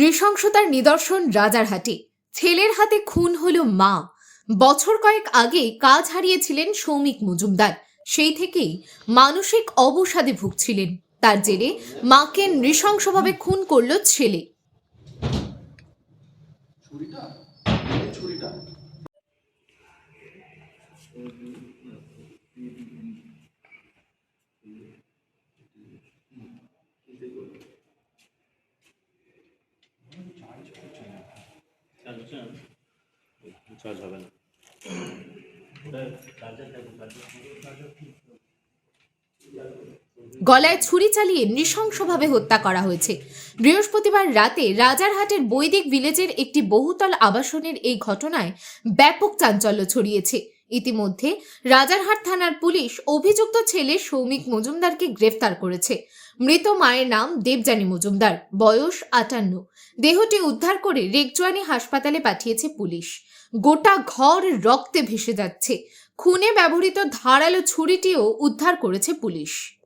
নৃশংসতার নিদর্শন রাজারহাটে। ছেলের হাতে খুন হল মা। বছর কয়েক আগে কাজ হারিয়েছিলেন সৌমিক মজুমদার। সেই থেকেই মানসিক অবসাদে ভুগছিলেন। তার জেরে মাকে নৃশংসভাবে খুন করল ছেলে। চার্জ হবে না। গলায় ছুরি চালিয়ে নৃশংসভাবে হত্যা করা হয়েছে। বৃহস্পতিবার রাতে রাজারহাটের বৈদিক ভিলেজের একটি বহুতল আবাসনের এই ঘটনায় ব্যাপক চাঞ্চল্য ছড়িয়েছে। ইতিমধ্যে রাজারহাট থানার পুলিশ অভিযুক্ত ছেলে সৌমিক মজুমদারকে গ্রেফতার করেছে। মৃত মায়ের নাম দেবযানী মজুমদার, বয়স আটান্ন। দেহটি উদ্ধার করে রেকজোয়ানি হাসপাতালে পাঠিয়েছে পুলিশ। গোটা ঘর রক্তে ভেসে যাচ্ছে। খুনে ব্যবহৃত ধারালো ছুরিটিও উদ্ধার করেছে পুলিশ।